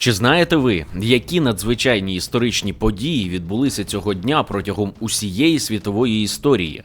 Чи знаєте ви, які надзвичайні історичні події відбулися цього дня протягом усієї світової історії?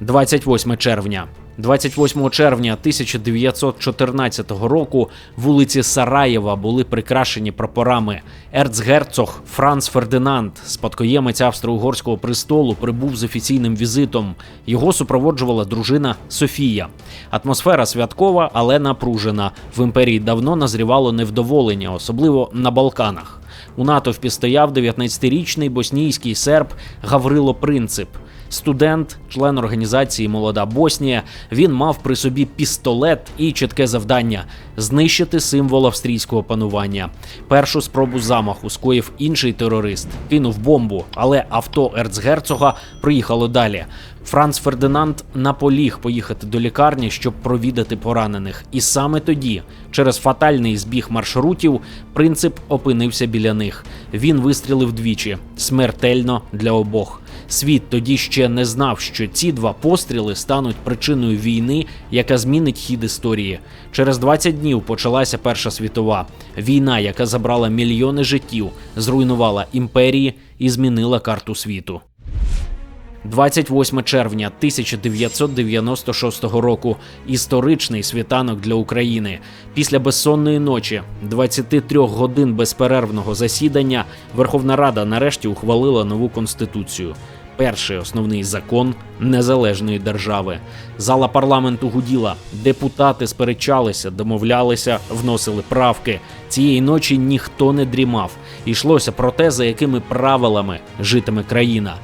28 червня. 28 червня 1914 року вулиці Сараєва були прикрашені прапорами. Ерцгерцог Франц Фердинанд, спадкоємець австро-угорського престолу, прибув з офіційним візитом. Його супроводжувала дружина Софія. Атмосфера святкова, але напружена. В імперії давно назрівало невдоволення, особливо на Балканах. У натовпі стояв 19-річний боснійський серб Гаврило Принцип. Студент, член організації Молода Боснія, він мав при собі пістолет і чітке завдання знищити символ австрійського панування. Першу спробу замаху скоїв інший терорист, кинув бомбу, але авто ерцгерцога проїхало далі. Франц Фердинанд наполіг поїхати до лікарні, щоб провідати поранених. І саме тоді, через фатальний збіг маршрутів, принцип опинився біля них. Він вистрілив двічі смертельно для обох. Світ тоді ще не знав, що ці два постріли стануть причиною війни, яка змінить хід історії. Через 20 днів почалася Перша світова війна, яка забрала мільйони життів, зруйнувала імперії і змінила карту світу. 28 червня 1996 року. Історичний світанок для України. Після безсонної ночі, 23 годин безперервного засідання, Верховна Рада нарешті ухвалила нову конституцію. Перший основний закон незалежної держави. Зала парламенту гуділа, депутати сперечалися, домовлялися, вносили правки. Цієї ночі ніхто не дрімав. Йшлося про те, за якими правилами житиме країна.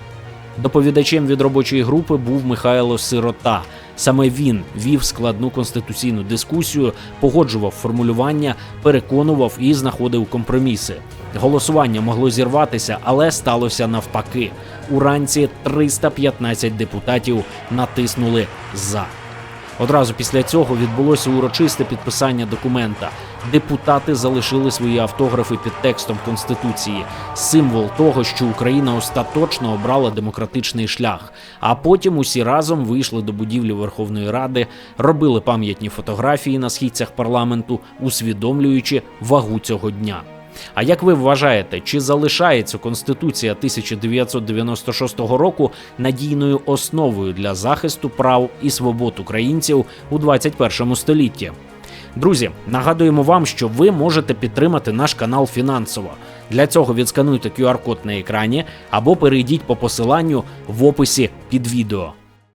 Доповідачем від робочої групи був Михайло Сирота. Саме він вів складну конституційну дискусію, погоджував формулювання, переконував і знаходив компроміси. Голосування могло зірватися, але сталося навпаки. Уранці 315 депутатів натиснули за. Одразу після цього відбулося урочисте підписання документа. Депутати залишили свої автографи під текстом конституції, символ того, що Україна остаточно обрала демократичний шлях. А потім усі разом вийшли до будівлі Верховної Ради, робили пам'ятні фотографії на східцях парламенту, усвідомлюючи вагу цього дня. А як ви вважаєте, чи залишається Конституція 1996 року надійною основою для захисту прав і свобод українців у 21 столітті? Друзі, нагадуємо вам, що ви можете підтримати наш канал фінансово. Для цього відскануйте QR-код на екрані або перейдіть по посиланню в описі під відео.